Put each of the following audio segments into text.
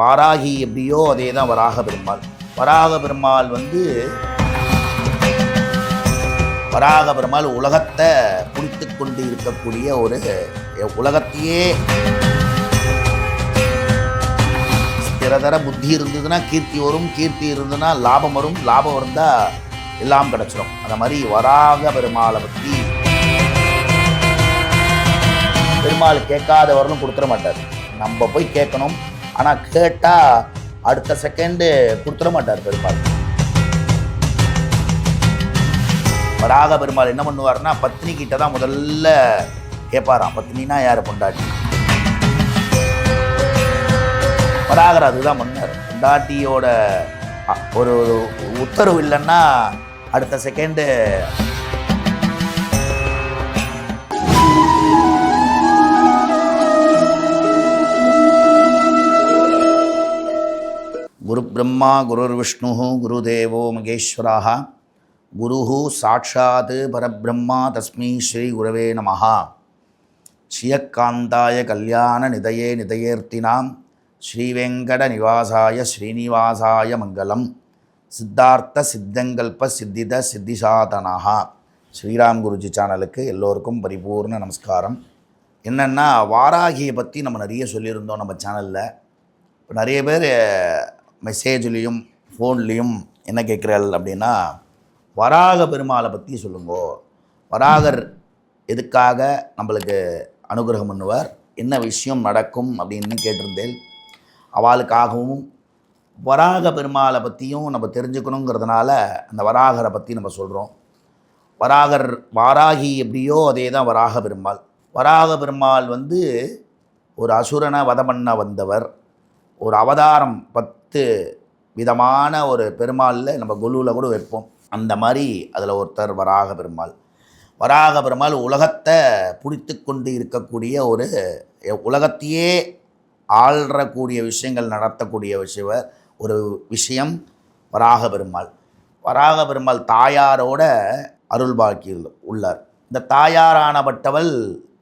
வாராகி எப்படியோ அதே தான் வராக பெருமாள். வராக பெருமாள் வந்து வராக பெருமாள் உலகத்தை குடித்து கொண்டு இருக்கக்கூடிய ஒரு உலகத்தையே ஸ்திரதர புத்தி இருந்ததுன்னா கீர்த்தி வரும் கீர்த்தி இருந்ததுன்னா லாபம் வரும் லாபம் இருந்தால் எல்லாம் கிடச்சிடும் அந்த மாதிரி வராக பெருமாளை பற்றி பெருமாள் கேட்காதவர்களும் கொடுத்துட மாட்டார். நம்ம போய் கேட்கணும் ஆனால் கேட்டால் அடுத்த செகண்டு கொடுத்துட மாட்டார் பெருமாள். வராக பெருமாள் என்ன பண்ணுவார்னா பத்னி கிட்ட தான் முதல்ல கேட்பாராம் பத்னினா யார் பொண்டாட்டி? வராகர் அதுதான் பண்ணார். பொண்டாட்டியோட ஒரு ஒரு உத்தரவு இல்லைன்னா அடுத்த செகண்டு குரு பிரம்மா குருர் விஷ்ணு குருதேவோ மகேஸ்வராக. குரு சாட்சாத் பரபிரம்மா தஸ்மை ஸ்ரீ குரவே நமஹா. ஸ்ரீயக்காந்தாய கல்யாண நிதயே நிதையேர்த்தினாம். ஸ்ரீவெங்கட நிவாசாய ஸ்ரீனிவாசாய மங்களம். சித்தார்த்த சித்தங்கல்ப சித்தித சித்திசாதனாக ஸ்ரீராம் குருஜி சேனலுக்கு எல்லோருக்கும் பரிபூர்ண நமஸ்காரம். என்னென்னா வாராகியை பற்றி நம்ம நிறைய சொல்லியிருந்தோம் நம்ம சேனலில். இப்போ நிறைய பேர் மெசேஜ்லேயும் ஃபோன்லேயும் என்ன கேட்குறாள் அப்படின்னா வராக பெருமாளை பற்றி சொல்லுங்கோ. வராகர் எதுக்காக நம்மளுக்கு அனுகிரகம் பண்ணுவார்? என்ன விஷயம் நடக்கும் அப்படின்னு கேட்டிருந்தேன். அவளுக்காகவும் வராக பெருமாளை பற்றியும் நம்ம தெரிஞ்சுக்கணுங்கிறதுனால அந்த வராகரை பற்றி நம்ம சொல்கிறோம் வராகர் வாராகி எப்படியோ அதே தான் வராக பெருமாள். வராக பெருமாள் வந்து ஒரு அசுரனை வதம் பண்ண வந்தவர். ஒரு அவதாரம் பத்து விதமான ஒரு பெருமாளில் நம்ம குழுவில் கூட வைப்போம். அந்த மாதிரி அதில் ஒருத்தர் வராக பெருமாள். வராக பெருமாள் உலகத்தை பிடித்து கொண்டு இருக்கக்கூடிய ஒரு உலகத்தையே ஆள்றக்கூடிய விஷயங்கள் நடத்தக்கூடிய விஷய ஒரு விஷயம் வராக பெருமாள். வராக பெருமாள் தாயாரோட அருள் பாக்கி உள்ளார். இந்த தாயாரானப்பட்டவள்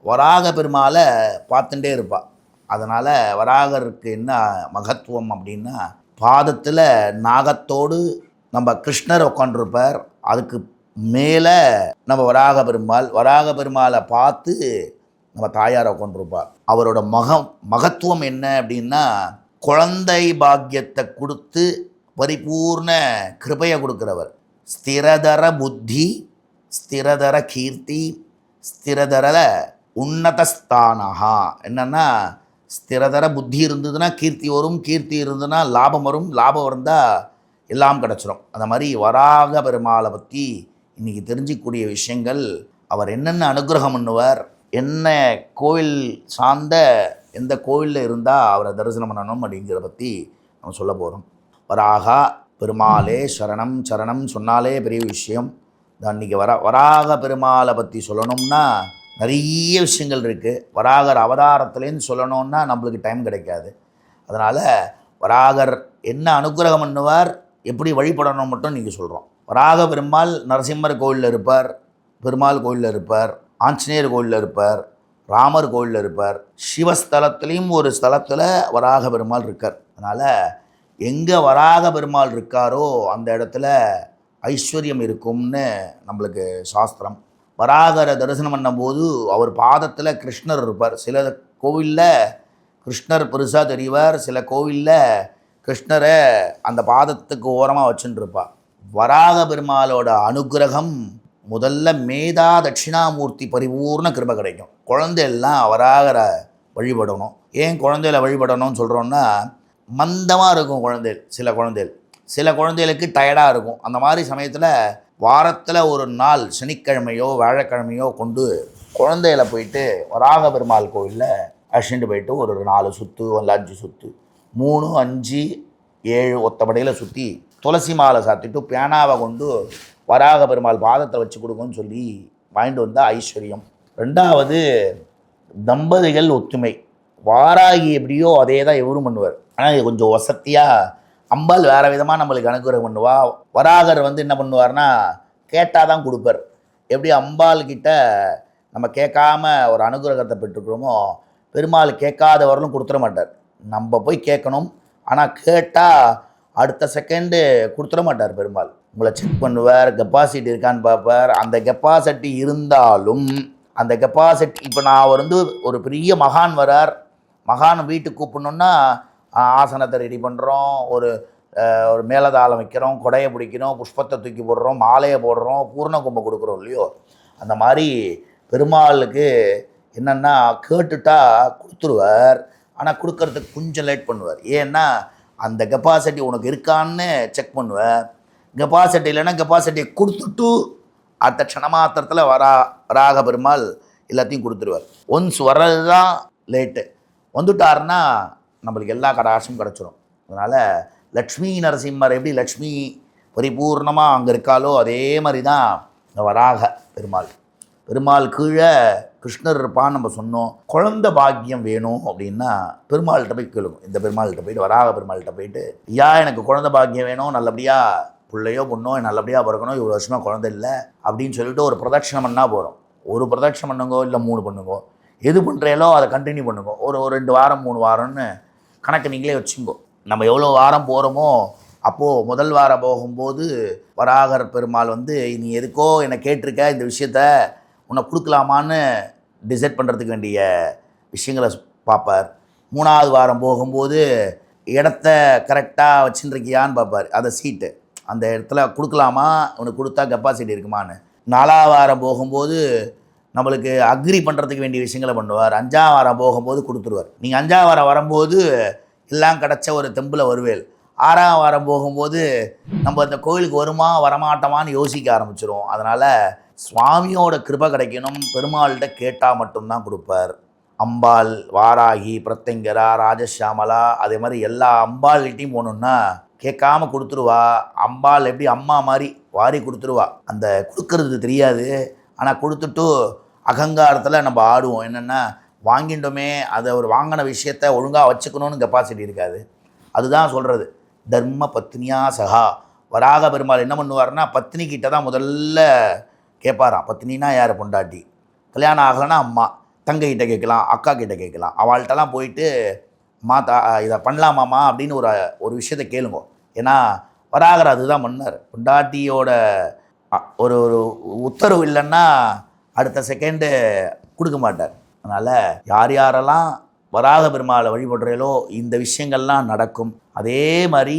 வராக பெருமாளை பார்த்துட்டே இருப்பாள் அதனால் வராகருக்கு என்ன மகத்துவம் அப்படின்னா பாதத்தில் நாகத்தோடு நம்ம கிருஷ்ணர் உட்காண்டிருப்பார் அதுக்கு மேலே நம்ம வராக பெருமாள் வராக பெருமாளை பார்த்து நம்ம தாயாரை உட்காண்டிருப்பார் அவரோட மகம் மகத்துவம் என்ன அப்படின்னா குழந்தை பாக்கியத்தை கொடுத்து பரிபூர்ண கிருபையை கொடுக்குறவர். ஸ்திரதர புத்தி ஸ்திரதர கீர்த்தி ஸ்திரதர உன்னதஸ்தானகா என்னென்னா ஸ்திரதர புத்தி இருந்ததுன்னா கீர்த்தி வரும் கீர்த்தி இருந்ததுன்னா லாபம் வரும் லாபம் இருந்தால் எல்லாம் கிடச்சிரும். அந்த மாதிரி வராக பெருமாளை பற்றி இன்றைக்கி தெரிஞ்சிக்கூடிய விஷயங்கள் அவர் என்னென்ன அனுகிரகம் பண்ணுவார் என்ன கோவில் சார்ந்த எந்த கோவிலில் இருந்தால் அவரை தரிசனம் பண்ணணும் அப்படிங்கிறத பற்றி நம்ம சொல்ல போகிறோம் வராகா பெருமாளே சரணம் சரணம் சொன்னாலே பெரிய விஷயம். அன்றைக்கி இன்றைக்கி வர வராக பெருமாளை பற்றி சொல்லணும்னா நிறைய விஷயங்கள் இருக்குது வராகர் அவதாரத்துலேருந்து சொல்லணும்னா நம்மளுக்கு டைம் கிடைக்காது. அதனால் வராகர் என்ன அனுகிரகம் பண்ணுவார் எப்படி வழிபடணும் மட்டும் நீங்கள் சொல்கிறோம் வராக பெருமாள் நரசிம்மர் கோயிலில் இருப்பார் பெருமாள் கோயிலில் இருப்பார் ஆஞ்சநேயர் கோயிலில் இருப்பார் ராமர் கோயிலில் இருப்பார். சிவஸ்தலத்துலேயும் ஒரு ஸ்தலத்தில் வராக பெருமாள் இருக்கார். அதனால் எங்கே வராக பெருமாள் இருக்காரோ அந்த இடத்துல ஐஸ்வர்யம் இருக்கும்னு நம்மளுக்கு சாஸ்திரம். வராகரை தரிசனம் பண்ணும்போது அவர் பாதத்தில் கிருஷ்ணர் இருப்பார். சில கோவிலில் கிருஷ்ணர் பெருசாக தெரிவார் சில கோவிலில் கிருஷ்ணரை அந்த பாதத்துக்கு ஓரமாக வச்சுட்டுருப்பார் வராக பெருமாளோட அனுகிரகம் முதல்ல மேதா தட்சிணாமூர்த்தி பரிபூர்ண கிருப கிடைக்கும். குழந்தையெல்லாம் வராகரை வழிபடணும். ஏன் குழந்தையில வழிபடணும்னு சொல்கிறோன்னா மந்தமாக இருக்கும் குழந்தைகள் சில குழந்தைகள். சில குழந்தைகளுக்கு டயர்டாக இருக்கும். அந்த மாதிரி சமயத்தில் வாரத்தில் ஒரு நாள் சனிக்கிழமையோ வியாழக்கிழமையோ கொண்டு குழந்தையில போயிட்டு வராக பெருமாள் கோவிலில் அழைச்சிட்டு போயிட்டு ஒரு நாலு சுற்று ஒரு அஞ்சு சுற்று மூணு அஞ்சு ஏழு ஒத்தபடையில் சுற்றி துளசி மாலை சாத்திட்டு பேனாவை கொண்டு வராக பெருமாள் பாதத்தை வச்சு கொடுக்குன்னு சொல்லி வாங்கிட்டு வந்தால் ஐஸ்வர்யம். ரெண்டாவது தம்பதிகள் ஒத்துமை. வாராகி எப்படியோ அதே தான் இவரும் பண்ணுவார். ஆனால் இது கொஞ்சம் வசதியாக அம்பாள் வேறு விதமாக நம்மளுக்கு அனுகிரகம் பண்ணுவா. வராகர் வந்து என்ன பண்ணுவார்னா கேட்டால் தான் கொடுப்பார். எப்படி அம்பாள் கிட்ட நம்ம கேட்காம ஒரு அனுகிரகத்தை பெற்றுக்கிறோமோ பெருமாள் கேட்காதவர்களும் கொடுத்துட மாட்டார். நம்ம போய் கேட்கணும். ஆனால் கேட்டால் அடுத்த செகண்டு கொடுத்துட மாட்டார் பெருமாள். உங்களை செக் பண்ணுவார் கெப்பாசிட்டி இருக்கான்னு பார்ப்பார். அந்த கெப்பாசிட்டி இருந்தாலும் அந்த கெப்பாசிட்டி இப்போ நான் வந்து ஒரு பெரிய மகான் வரார். மகான் வீட்டுக்கு கூப்பிடணுன்னா ஆசனத்தை ரெடி பண்ணுறோம் ஒரு ஒரு மேலதாளம் வைக்கிறோம். கொடையை பிடிக்கிறோம். புஷ்பத்தை தூக்கி போடுறோம். மாலையை போடுறோம். பூர்ண கும்பம் கொடுக்குறோம் இல்லையோ? அந்த மாதிரி பெருமாளுக்கு என்னென்னா கேட்டுட்டா கொடுத்துருவார். ஆனால் கொடுக்கறதுக்கு கொஞ்சம் லேட் பண்ணுவார். ஏன்னா அந்த கெப்பாசிட்டி உனக்கு இருக்கான்னு செக் பண்ணுவேன் கெப்பாசிட்டி இல்லைன்னா கெப்பாசிட்டியை கொடுத்துட்டு அடுத்த க்ஷணமாத்திரத்தில் வரா ராக பெருமாள் எல்லாத்தையும் கொடுத்துருவார். ஒன்ஸ் வர்றது தான் லேட்டு வந்துட்டாருன்னா நம்மளுக்கு எல்லா கடாசும் கிடச்சிரும். அதனால் லக்ஷ்மி நரசிம்மர் எப்படி லக்ஷ்மி பரிபூர்ணமாக அங்கே இருக்காலோ அதே மாதிரி தான் இந்த வராக பெருமாள். பெருமாள் கீழே கிருஷ்ணர் இருப்பான்னு நம்ம சொன்னோம். குழந்த பாக்கியம் வேணும் அப்படின்னா பெருமாள்கிட்ட போய் கேளுங்க. இந்த பெருமாள்கிட்ட போயிட்டு வராக பெருமாள்கிட்ட போயிட்டு ஐயா எனக்கு குழந்த பாக்கியம் வேணும் நல்லபடியாக பிள்ளையோ பொண்ணோ நல்லபடியாக பிறக்கணும் இவ்வளோ வருஷமாக குழந்தை இல்லை அப்படின்னு சொல்லிட்டு ஒரு பிரதட்சணம் பண்ணால் போகிறோம் ஒரு பிரதட்சணம் பண்ணுங்கோ இல்லை மூணு பண்ணுங்கோ. எது பண்ணுறீங்களோ அதை கண்டினியூ பண்ணுங்க. ஒரு ஒரு ரெண்டு வாரம் மூணு வாரம்னு கணக்கு நீங்களே வச்சுங்கோ. நம்ம எவ்வளோ வாரம் போகிறோமோ அப்போது முதல் வாரம் போகும்போது வராகர் பெருமாள் வந்து நீ எதுக்கோ என்னை கேட்டிருக்க இந்த விஷயத்த உன்னை கொடுக்கலாமான்னு டிசைட் பண்ணுறதுக்கு வேண்டிய விஷயங்களை பார்ப்பார். மூணாவது வாரம் போகும்போது இடத்த கரெக்டாக வச்சுருக்கியான்னு பார்ப்பார். அதை சீட்டு அந்த இடத்துல கொடுக்கலாமா? உனக்கு கொடுத்தா கெப்பாசிட்டி இருக்குமான்னு. நாலாவது வாரம் போகும்போது நம்மளுக்கு அக்ரி பண்ணுறதுக்கு வேண்டிய விஷயங்களை பண்ணுவார். அஞ்சாம் வாரம் போகும்போது கொடுத்துருவார். நீங்கள் அஞ்சாம் வாரம் வரும்போது எல்லாம் கிடச்ச ஒரு தெம்பில் வருவேல். ஆறாம் வாரம் போகும்போது நம்ம இந்த கோயிலுக்கு வருமா வரமாட்டோமான்னு யோசிக்க ஆரம்பிச்சிரும் அதனால் சுவாமியோட கிருபை கிடைக்கணும். பெருமாள்கிட்ட கேட்டால் மட்டும்தான் கொடுப்பார். அம்பாள் வாராகி பிரத்யங்கரா ராஜஷியாமலா அதே மாதிரி எல்லா அம்பாள்கிட்டையும் போகணுன்னா கேட்காம கொடுத்துருவா. அம்பாள் எப்படி அம்மா மாதிரி வாரி கொடுத்துருவா. அந்த கொடுக்கறது தெரியாது. ஆனால் கொடுத்துட்டு அகங்காரத்தில் நம்ம ஆடுவோம். என்னென்னா வாங்கிட்டோமே அதை ஒரு வாங்கின விஷயத்த ஒழுங்காக வச்சுக்கணும்னு கெப்பாசிட்டி இருக்காது. அதுதான் சொல்கிறது தர்ம பத்னியா சகா. வராக பெருமாள் என்ன பண்ணுவார்னா பத்னி கிட்ட தான் முதல்ல கேட்பாராம் பத்னினா யார் பொண்டாட்டி? கல்யாணம் ஆகலைன்னா அம்மா. தங்கைகிட்ட கேட்கலாம் அக்கா கிட்ட கேட்கலாம். அவள்கிட்டலாம் போயிட்டு மாத்தா இதை பண்ணலாமாம்மா? அப்படின்னு ஒரு ஒரு விஷயத்த கேளுங்க. ஏன்னா வராகர் அதுதான் பண்ணார். பொண்டாட்டியோட ஒரு ஒரு உத்தரவு இல்லைன்னா அடுத்த செகண்டு கொடுக்க மாட்டார். அதனால் யார் யாரெல்லாம் வராத பெருமாளை வழிபடுறீங்களோ இந்த விஷயங்கள்லாம் நடக்கும். அதே மாதிரி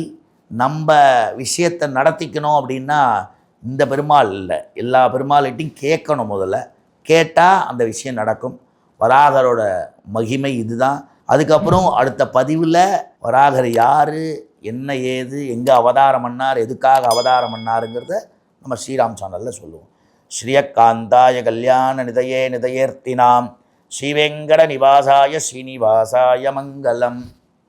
நம்ம விஷயத்தை நடத்திக்கணும் அப்படின்னா இந்த பெருமாள் இல்லை. எல்லா பெருமாள்கிட்டையும் கேட்கணும் முதல்ல. கேட்டால் அந்த விஷயம் நடக்கும். வராகரோட மகிமை இதுதான். அதுக்கப்புறம் அடுத்த பதிவில் வராகர் யார் என்ன ஏது எங்கே அவதாரம் பண்ணார் எதுக்காக அவதாரம் பண்ணாருங்கிறத நம்ம ஸ்ரீராம் சேனலில் சொல்லுவோம். ஸ்ரீயக்காந்தாய கல்யாண நிதையே நிதையேர்த்தினாம். ஸ்ரீவேங்கட நிவாசாய ஸ்ரீனிவாசாய மங்களம்.